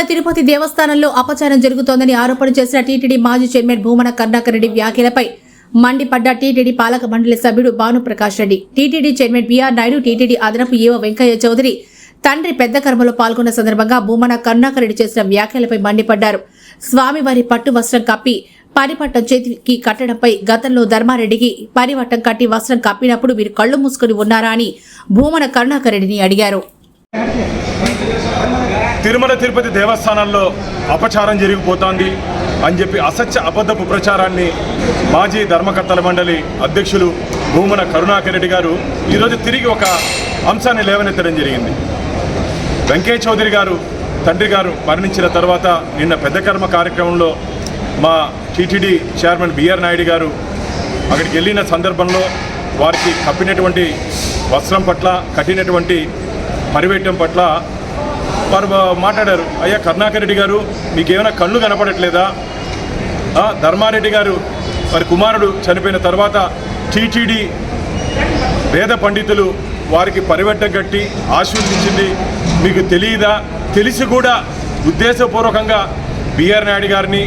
తిరుమల తిరుపతి దేవస్థానంలో అపచారం జరుగుతోందని ఆరోపణ చేసిన టీటీడీ మాజీ చైర్మన్ భూమన కర్ణాకర్ రెడ్డి వ్యాఖ్యలపై మండిపడ్డ టీటీడీ పాలక మండలి సభ్యుడు Bhanuprakash Reddy. TTD chairman BR Naidu TTD అదనపు ఈవో వెంకయ్య చౌదరి తండ్రి పెద్ద కర్మలో పాల్గొన్న సందర్భంగా భూమన కర్ణాకర్ రెడ్డి చేసిన వ్యాఖ్యలపై మండిపడ్డారు. స్వామివారి పట్టు వస్త్రం కప్పి పరిపట్టం చేతికి కట్టడంపై గతంలో ధర్మారెడ్డికి పరివట్టం కట్టి వస్త్రం కప్పినప్పుడు వీరు కళ్ళు మూసుకుని ఉన్నారా అని భూమన కరుణాకర్ రెడ్డిని అడిగారు. తిరుమల తిరుపతి దేవస్థానాల్లో అపచారం జరిగిపోతోంది అని చెప్పి అసత్య అబద్ధపు ప్రచారాన్ని మాజీ ధర్మకర్తల మండలి అధ్యక్షులు భూమన కరుణాకర్ రెడ్డి గారు ఈరోజు తిరిగి ఒక అంశాన్ని లేవనెత్తడం జరిగింది. వెంకయ్య చౌదరి గారు తండ్రి గారు మరణించిన తర్వాత నిన్న పెద్ద కర్మ కార్యక్రమంలో మా టీటీడీ చైర్మన్ బిఆర్ నాయుడు గారు అక్కడికి వెళ్ళిన సందర్భంలో వారికి కప్పినటువంటి వస్త్రం పట్ల కట్టినటువంటి పరివేటం పట్ల వారు మాట్లాడారు. అయ్యా కరుణాకర్ రెడ్డి గారు మీకేమైనా కళ్ళు కనపడట్లేదా? ధర్మారెడ్డి గారు వారి కుమారుడు చనిపోయిన తర్వాత టీటీడీ వేద పండితులు వారికి పరివెట్ట కట్టి ఆశీర్వదించింది. మీకు తెలియదా? తెలిసి కూడా ఉద్దేశపూర్వకంగా బిఆర్ నాయుడు గారిని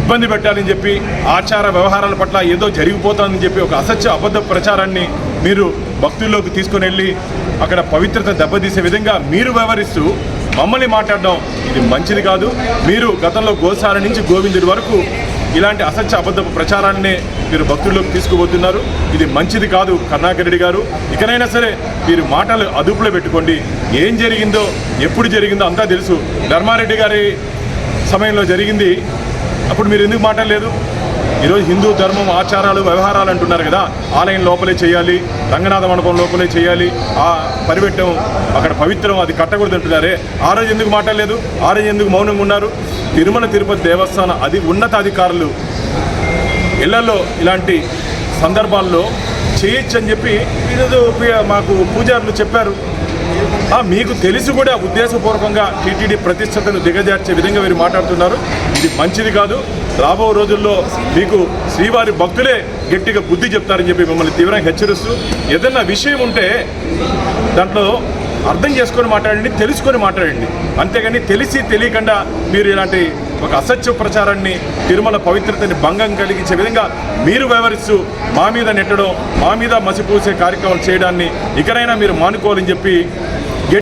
ఇబ్బంది పెట్టాలని చెప్పి ఆచార వ్యవహారాల పట్ల ఏదో జరిగిపోతుందని చెప్పి ఒక అసత్య అబద్ధ ప్రచారాన్ని మీరు భక్తుల్లోకి తీసుకుని వెళ్ళి అక్కడ పవిత్రత దెబ్బతీసే విధంగా మీరు వ్యవహరిస్తూ మమ్మల్ని మాట్లాడడం ఇది మంచిది కాదు. మీరు గతంలో గోసాల నుంచి గోవిందుడి వరకు ఇలాంటి అసత్య అబద్ధపు ప్రచారాన్నే మీరు భక్తుల్లోకి తీసుకుపోతున్నారు. ఇది మంచిది కాదు కరుణాకర్ గారు. ఇకనైనా సరే మీరు మాటలు అదుపులో పెట్టుకోండి. ఏం జరిగిందో ఎప్పుడు జరిగిందో అంతా తెలుసు. ధర్మారెడ్డి గారి సమయంలో జరిగింది. అప్పుడు మీరు ఎందుకు మాట్లాడలేదు? ఈరోజు హిందూ ధర్మం ఆచారాలు వ్యవహారాలు అంటున్నారు కదా. ఆలయం లోపలే చేయాలి రంగనాథ మండపం లోపలే చేయాలి. ఆ పరిపెట్టం అక్కడ పవిత్రం అది కట్టకూడదు అంటున్నారే. ఆ రోజు ఎందుకు మాట్లాడలేదు? ఆ రోజు ఎందుకు మౌనంగా ఉన్నారు? తిరుమల తిరుపతి దేవస్థాన అది ఉన్నతాధికారులు ఇళ్ళలో ఇలాంటి సందర్భాల్లో చేయొచ్చు అని చెప్పి ఈరోజు మాకు పూజారులు చెప్పారు. మీకు తెలిసి కూడా ఉద్దేశపూర్వకంగా టీటీడీ ప్రతిష్టతను దిగజార్చే విధంగా మీరు మాట్లాడుతున్నారు. ఇది మంచిది కాదు. రాబో రోజుల్లో మీకు శ్రీవారి భక్తులే గట్టిగా బుద్ధి చెప్తారని చెప్పి మిమ్మల్ని తీవ్రంగా హెచ్చరిస్తూ ఏదన్నా విషయం ఉంటే దాంట్లో అర్థం చేసుకొని మాట్లాడండి తెలుసుకొని మాట్లాడండి. అంతేగాని తెలిసి తెలియకుండా మీరు ఇలాంటి ఒక అసత్య ప్రచారాన్ని తిరుమల పవిత్రతని భంగం కలిగించే విధంగా మీరు వ్యవహరిస్తూ మా మీద నెట్టడం మా మీద మసిపూసే కార్యక్రమాలు చేయడాన్ని ఇకనైనా మీరు మానుకోవాలని చెప్పి